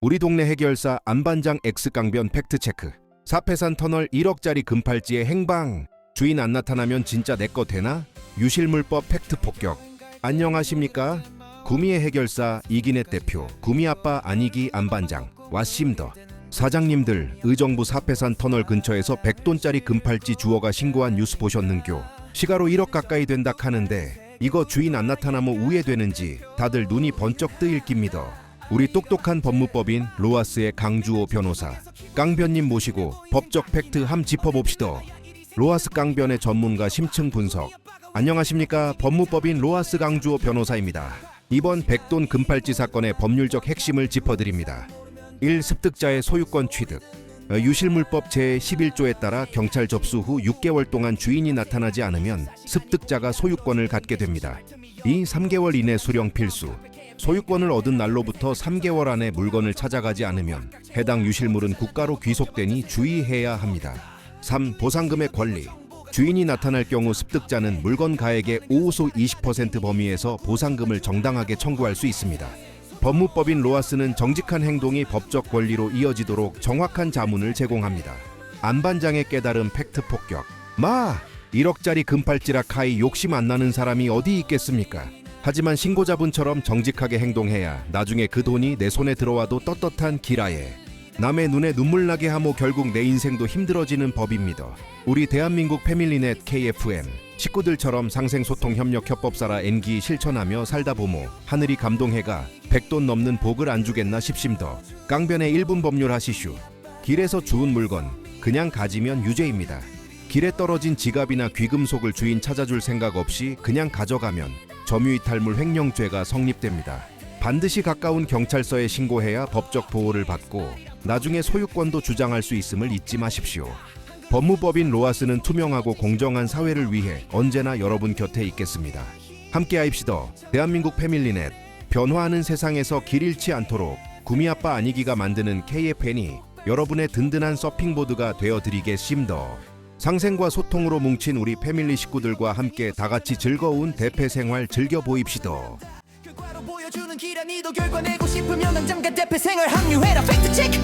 우리 동네 해결사 안반장 X강변 팩트체크. 사패산 터널 1억짜리 금팔찌의 행방. 주인 안 나타나면 진짜 내 거 되나? 유실물법 팩트 폭격. 안녕하십니까? 구미의 해결사 이기넷 대표, 구미아빠 안이기 안반장, 왓심더. 사장님들, 의정부 사패산 터널 근처에서 100돈짜리 금팔찌 주워가 신고한 뉴스 보셨는교? 시가로 1억 가까이 된다 카는데 이거 주인 안 나타나면 우회되는지 다들 눈이 번쩍 뜨일 깁니다. 우리 똑똑한 법무법인 로아스의 강주호 변호사 깡변님 모시고 법적 팩트 함 짚어봅시다. 로아스 깡변의 전문가 심층 분석. 안녕하십니까 법무법인 로아스 강주호 변호사입니다. 이번 백돈 금팔찌 사건의 법률적 핵심을 짚어드립니다. 1. 습득자의 소유권 취득 어, 유실물법 제11조에 따라 경찰 접수 후 6개월 동안 주인이 나타나지 않으면 습득자가 소유권을 갖게 됩니다. 2. 3개월 이내 수령 필수 소유권을 얻은 날로부터 3개월 안에 물건을 찾아가지 않으면 해당 유실물은 국가로 귀속되니 주의해야 합니다. 3. 보상금의 권리 주인이 나타날 경우 습득자는 물건 가액의 5소 20% 범위에서 보상금을 정당하게 청구할 수 있습니다. 법무법인 로아스는 정직한 행동이 법적 권리로 이어지도록 정확한 자문을 제공합니다. 안반장의 깨달음 팩트 폭격. 마! 1억짜리 금팔찌라 카이 욕심 안 나는 사람이 어디 있겠습니까? 하지만 신고자분처럼 정직하게 행동해야 나중에 그 돈이 내 손에 들어와도 떳떳한 기라에 남의 눈에 눈물 나게 하모 결국 내 인생도 힘들어지는 법입니다. 우리 대한민국 패밀리넷 KFM 식구들처럼 상생소통 협력 협법사라 N기 실천하며 살다 보모 하늘이 감동해가 백돈 넘는 복을 안 주겠나 싶심더 깡변의 1분 법률 하시슈 길에서 주운 물건 그냥 가지면 유죄입니다. 길에 떨어진 지갑이나 귀금속을 주인 찾아줄 생각 없이 그냥 가져가면 점유이탈물 횡령죄가 성립됩니다. 반드시 가까운 경찰서에 신고해야 법적 보호를 받고 나중에 소유권도 주장할 수 있음을 잊지 마십시오. 법무법인 로아스는 투명하고 공정한 사회를 위해 언제나 여러분 곁에 있겠습니다. 함께 하입시다. 대한민국 패밀리넷 변화하는 세상에서 길 잃지 않도록 구미아빠 아니기가 만드는 KFN이 여러분의 든든한 서핑보드가 되어드리겠습니다. 상생과 소통으로 뭉친 우리 패밀리 식구들과 함께 다 같이 즐거운 대패 생활 즐겨 보입시다. 결과로 보여주는 기란 이도 결과 내고 싶으면 당장 대패 생활 합류해라 팩트 체크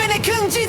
Beni kıncı